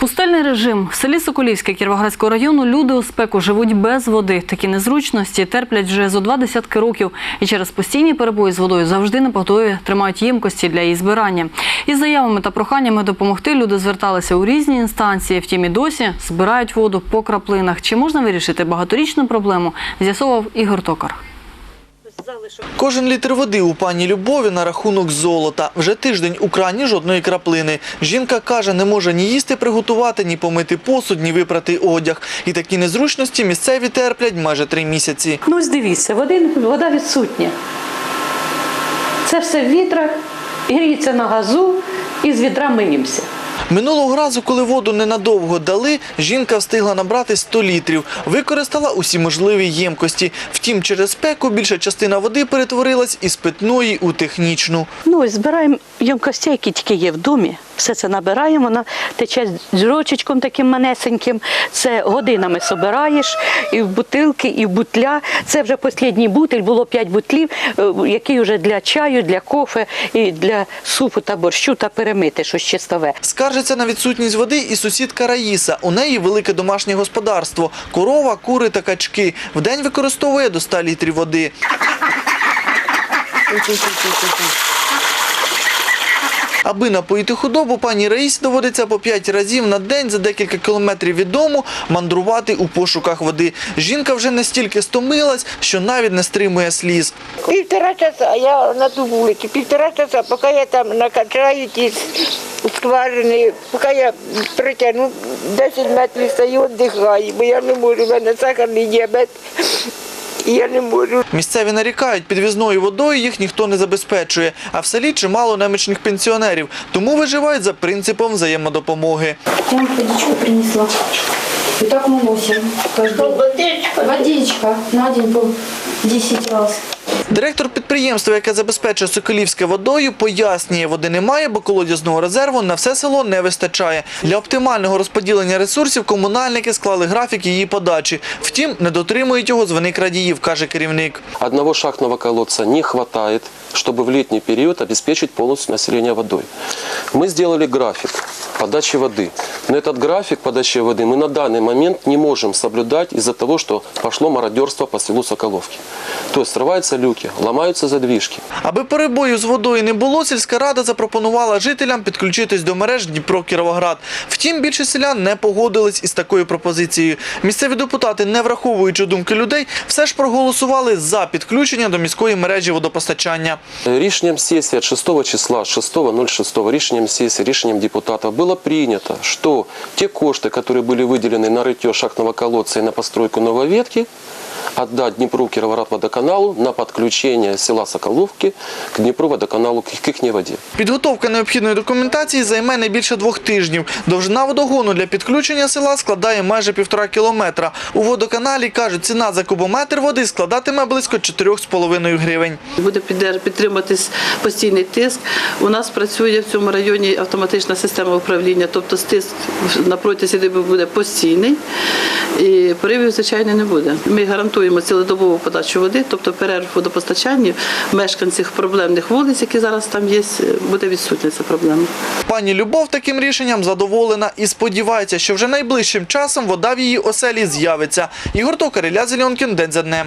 Пустельний режим в селі Соколівське Кіровоградського району люди у спеку живуть без води. Такі незручності терплять вже зо два десятки років і через постійні перебої з водою завжди на поготові тримають ємкості для її збирання. Із заявами та проханнями допомогти люди зверталися у різні інстанції. Втім, і досі збирають воду по краплинах. Чи можна вирішити багаторічну проблему? З'ясовував Ігор Токар. Кожен літр води у пані Любові на рахунок золота. Вже тиждень у крані жодної краплини. Жінка каже, не може ні їсти приготувати, ні помити посуд, ні випрати одяг. І такі незручності місцеві терплять майже три місяці. Ну, ось дивіться, води, вода відсутня. Це все в відрах, гріється на газу і з відра миємося. Минулого разу, коли воду ненадовго дали, жінка встигла набрати 100 літрів. Використала усі можливі ємкості. Втім, через спеку більша частина води перетворилась із питної у технічну. Ну, збираємо ємкості, які тільки є в домі. Все це набираємо, вона тече з таким манесеньким. Це годинами собираєш і в бутилки, і в бутля. Це вже останній бутиль, було 5 бутлів, е, який вже для чаю, для кофе, і для супу та борщу та перемити щось чистове. Скаржиться на відсутність води і сусідка Раїса. У неї велике домашнє господарство – корова, кури та качки. В день використовує до 100 літрів води. Аби напоїти худобу, пані Раїсі доводиться по 5 разів на день за декілька кілометрів від дому мандрувати у пошуках води. Жінка вже настільки стомилась, що навіть не стримує сліз. Півтора часа я на ту вулицю, півтора часа, поки я там накачаю ті скважини, поки я притягну 10 метрів стою, віддихаю, бо я не можу, в мене сахарний діабет, я не можу. Місцеві нарікають, підвізною водою їх ніхто не забезпечує, а в селі чимало немічних пенсіонерів, тому виживають за принципом взаємодопомоги. Я вам водичку принесла. І так молося. носим каждый день. Водичка. Водичка на день по 10 раз. Директор підприємства, яке забезпечує Соколівське водою, пояснює, води немає, бо колодязного резерву на все село не вистачає. Для оптимального розподілення ресурсів комунальники склали графік її подачі. Втім, не дотримують його з вини крадіїв, каже керівник. Одного шахтного колодца не хватает, чтобы в летний период обеспечить полностью население водой. Мы сделали график подачи воды. Но этот график подачи воды мы на данный момент не можем соблюдать из-за того, что пошло мародерство по селу Соколовки. То есть срываются люки, ломаются задвижки. Аби перебою з водою не було, сільська рада запропонувала жителям підключитись до мереж Дніпро-Кіровоград. Втім, більшість селян не погодились із такою пропозицією. Місцеві депутати, не враховуючи думки людей, все ж проголосували за підключення до міської мережі водопостачання. Рішенням сесії от 6 числа, 6.06, рішенням сесії, рішенням депутатів було прийнято, що ті кошти, які були виділені на ритье шахтного колодца і на постройку нової ветки, отдать Дніпру Кіровоград-водоканалу на підключення села Соколовки к Дніпру водоканалу к їхній воді. Підготовка необхідної документації займе не більше двох тижнів. Довжина водогону для підключення села складає майже півтора кілометра. У водоканалі кажуть, ціна за кубометр води складатиме близько 4,5 гривень. Буде підтримуватись постійний тиск. У нас працює в цьому районі автоматична система управління, тобто тиск на протязі доби буде постійний і поривів, звичайно, не буде. Ми гарантуємо цілодобову подачу води, тобто перерв водопостачання мешканців проблемних вулиць, які зараз там є, буде відсутня ця проблема. Пані Любов таким рішенням задоволена і сподівається, що вже найближчим часом вода в її оселі з'явиться. Ігор Токар, Ілля Зеленкін, День за днем.